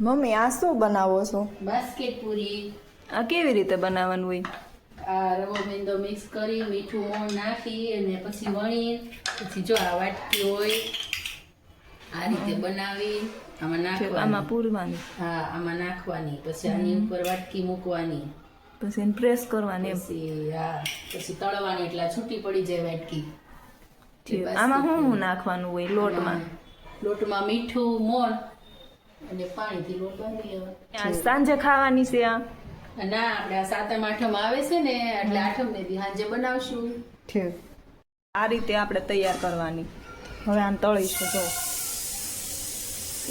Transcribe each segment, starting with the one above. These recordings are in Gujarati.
મમ્મી આ શું બનાવો છો? બાસ્કેટ પૂરી. આ કેવી રીતે બનાવવાનું હોય? આ રવો મેંદો મિક્સ કરી મીઠું મોણ નાખી અને પછી વણી. પછી જો આ વાટકી હોય આ રીતે બનાવી આમાં નાખવાની. આમાં પૂરવાની. હા આમાં નાખવાની. પછી આની ઉપર વાટકી મૂકવાની. પછી એને પ્રેસ કરવાની પછી હા પછી તળવાની એટલે છૂટી પડી જાય વાટકી. આમાં શું નાખવાનું હોય લોટમાં? લોટમાં મીઠું મોણ અને પાણીથી લોટ બાંધી લેવાનો. સાંજે ખાવાની છે આ. ના આપણે આ સાતમ આઠમ આવે છે ને એટલે આઠમ ને દી સાંજે બનાવશું. ઠીક. આ રીતે આપણે તૈયાર કરવાની. હવે આમ તળીશું જો.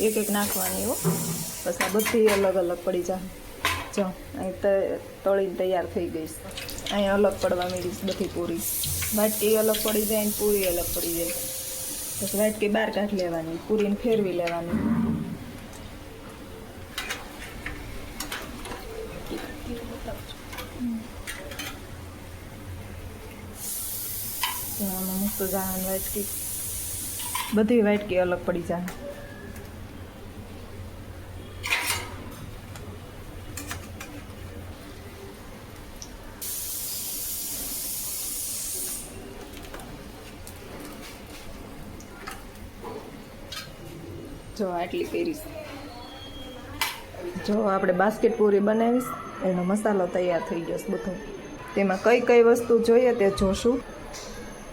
એક એક નાખવાની હો. બસ આ બધી અલગ અલગ પડી જાય. જો અહીં તળીને તૈયાર થઈ ગઈ છે. અહીં અલગ પડવા મળીશ બધી પૂરી. વાટકી અલગ પડી જાય ને પૂરી અલગ પડી જાય. પછી વાટકી બહાર કાઢી લેવાની પૂરીને ફેરવી લેવાની તો આમાં મસ્ત જવાનું વાટકી. બધી વાટકી અલગ પડી જાય જો આટલી કરીશ જો આપણે બાસ્કેટ પૂરી બનાવીશ. એનો મસાલો તૈયાર થઈ ગયો છે બધો. તેમાં કઈ કઈ વસ્તુ જોઈએ તે જોશું.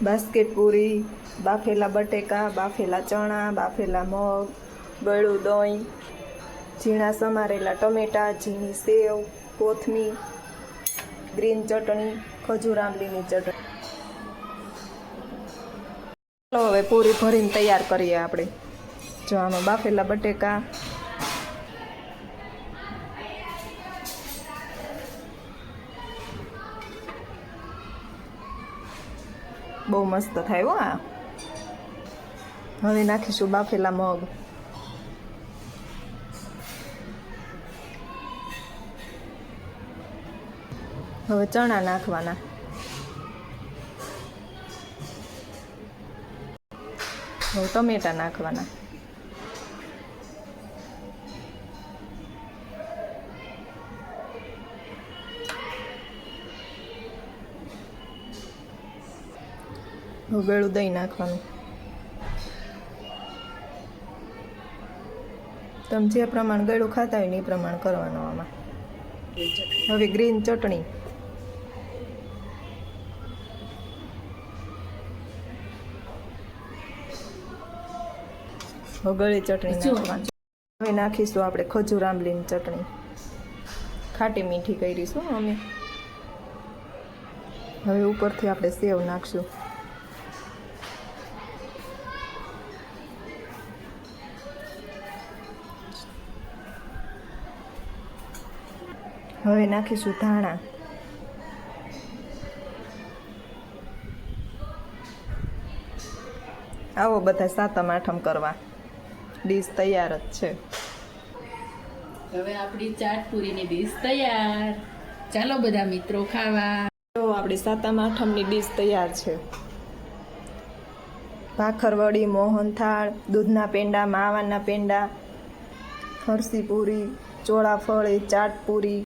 બાસ્કેટ પૂરી, બાફેલા બટેકા, બાફેલા ચણા, બાફેલા મગ, ગળું દહીં, ઝીણા સમારેલા ટમેટા, ઝીણી સેવ, કોથમીર, ગ્રીન ચટણી, ખજૂર, આંબલીની ચટણી. ચાલો હવે પૂરી ભરીને તૈયાર કરીએ આપણે. જો આમાં બાફેલા બટેકા બહુ મસ્ત થાય આ. હવે નાખીશું બાફેલા મગ. હવે ચણા નાખવાના. હવે ટમેટા નાખવાના. હવે ગળું દહીં નાખવાનું. તમે જે પ્રમાણ ગળું ખાતા હોય ને એ પ્રમાણ કરવાનું આમાં. હવે ગ્રીન ચટણી. હવે ગળી ચટણી નાખવાની. હવે નાખીશું આપણે ખજૂર આંબલીની ચટણી. ખાટી મીઠી કરીશું અમે. હવે ઉપરથી આપણે સેવ નાખશું. હવે નાખીશું ધાણા. આવો બધા સાતમ આઠમ કરવા. ડીશ તૈયાર જ છે. હવે આપણી ચાટ પૂરીની ડીશ તૈયાર. ચાલો બધા મિત્રો ખાવા. તો આપણી સાતમ આઠમની ડીશ તૈયાર છે. ભાખરવડી મોહનથાળ દૂધના પેંડા માવાના પેંડા ફરસી પૂરી ચોળાફળી ચાટ પૂરી